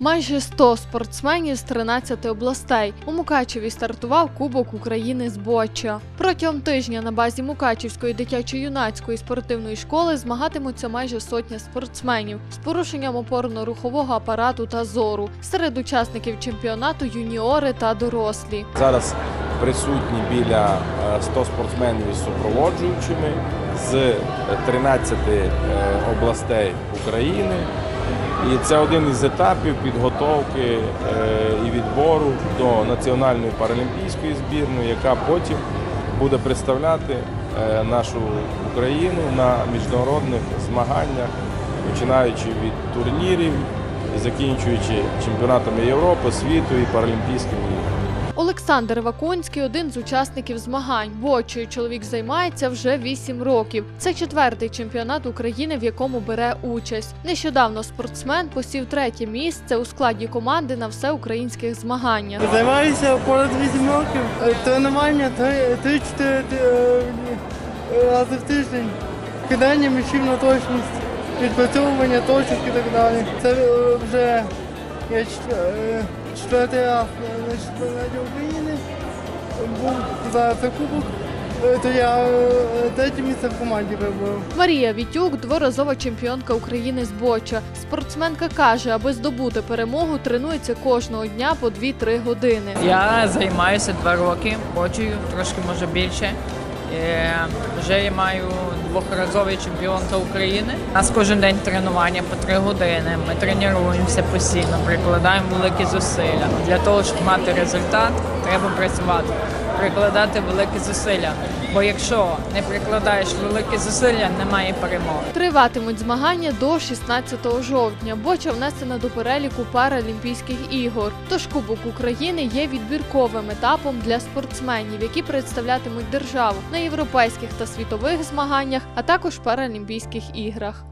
Майже 100 спортсменів з 13 областей. У Мукачеві стартував Кубок України з боча. Протягом тижня на базі Мукачівської дитячо-юнацької спортивної школи змагатимуться майже сотня спортсменів з порушенням опорно-рухового апарату та зору. Серед учасників чемпіонату юніори та дорослі. Зараз присутні біля е, 100 спортсменів із супроводжуючими з е, 13 е, областей України. І це один із етапів підготовки е, і відбору до національної паралімпійської збірної, яка потім буде представляти е, нашу Україну на міжнародних змаганнях, починаючи від турнірів закінчуючи чемпіонатами Європи, світу і паралімпійськими іграми. Олександр Вакунський один з учасників змагань. Бочою чоловік займається вже 8 років. Це четвертий чемпіонат України, в якому бере участь. Нещодавно спортсмен посів третє місце у складі команди на всеукраїнських змаганнях. Займаюся понад 8 років. Е, Тренування 3-4 е, рази в тиждень. Кидання м'ячів на точність, відпрацьовування точок і так далі. Це е, вже я чет- е, четвертий раз на чемпіонаті України. Був зараз це кубок. Е, То я е, третє місце в команді виборов. Марія Вітюк дворазова чемпіонка України з боча. Спортсменка каже, аби здобути перемогу, тренується кожного дня по 2-3 години. Я займаюся два роки, бочою, трошки може більше. Е, Вже я маю двохразовий чемпіонка України. У нас кожен день тренування по три години. Ми тренуємося постійно, прикладаємо великі зусилля. Для того, щоб мати результат, треба працювати, прикладати великі зусилля. Бо якщо не прикладаєш великі зусилля, немає перемоги. Триватимуть змагання до 16 жовтня. Боча внесена до переліку Паралімпійських ігор. Тож Кубок України є відбірковим етапом для спортсменів, які представлятимуть державу на європейських та світових змаганнях, а також Паралімпійських іграх.